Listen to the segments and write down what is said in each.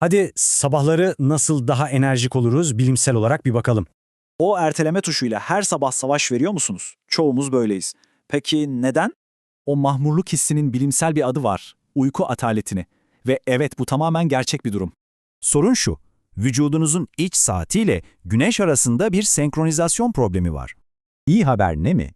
Hadi sabahları nasıl daha enerjik oluruz bilimsel olarak bir bakalım. O erteleme tuşuyla her sabah savaş veriyor musunuz? Çoğumuz böyleyiz. Peki neden? O mahmurluk hissinin bilimsel bir adı var. Uyku ataletini. Ve evet bu tamamen gerçek bir durum. Sorun şu, vücudunuzun iç saatiyle güneş arasında bir senkronizasyon problemi var. İyi haber ne mi?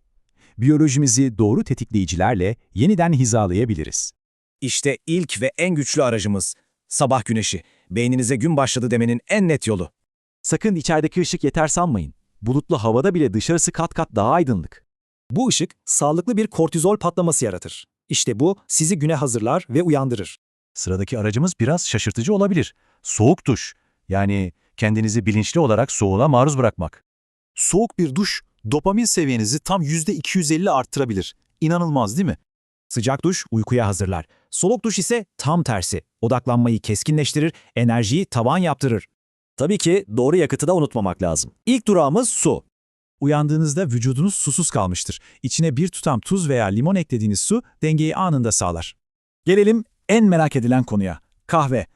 Biyolojimizi doğru tetikleyicilerle yeniden hizalayabiliriz. İşte ilk ve en güçlü aracımız. Sabah güneşi. Beyninize gün başladı demenin en net yolu. Sakın içerideki ışık yeter sanmayın. Bulutlu havada bile dışarısı kat kat daha aydınlık. Bu ışık sağlıklı bir kortizol patlaması yaratır. İşte bu sizi güne hazırlar ve uyandırır. Sıradaki aracımız biraz şaşırtıcı olabilir. Soğuk duş. Yani kendinizi bilinçli olarak soğuğa maruz bırakmak. Soğuk bir duş, dopamin seviyenizi tam %250 arttırabilir. İnanılmaz değil mi? Sıcak duş uykuya hazırlar. Soluk duş ise tam tersi. Odaklanmayı keskinleştirir, enerjiyi tavan yaptırır. Tabii ki doğru yakıtı da unutmamak lazım. İlk durağımız su. Uyandığınızda vücudunuz susuz kalmıştır. İçine bir tutam tuz veya limon eklediğiniz su dengeyi anında sağlar. Gelelim en merak edilen konuya. Kahve.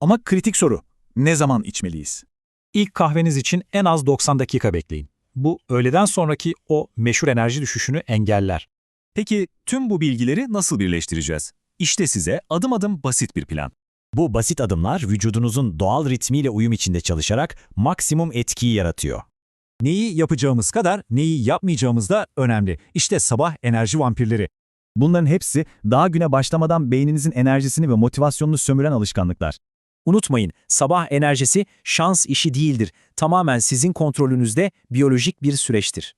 Ama kritik soru. Ne zaman içmeliyiz? İlk kahveniz için en az 90 dakika bekleyin. Bu öğleden sonraki o meşhur enerji düşüşünü engeller. Peki tüm bu bilgileri nasıl birleştireceğiz? İşte size adım adım basit bir plan. Bu basit adımlar vücudunuzun doğal ritmiyle uyum içinde çalışarak maksimum etkiyi yaratıyor. Neyi yapacağımız kadar neyi yapmayacağımız da önemli. İşte sabah enerji vampirleri. Bunların hepsi daha güne başlamadan beyninizin enerjisini ve motivasyonunu sömüren alışkanlıklar. Unutmayın, sabah enerjisi şans işi değildir. Tamamen sizin kontrolünüzde biyolojik bir süreçtir.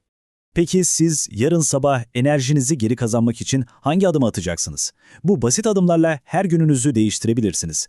Peki siz yarın sabah enerjinizi geri kazanmak için hangi adımı atacaksınız? Bu basit adımlarla her gününüzü değiştirebilirsiniz.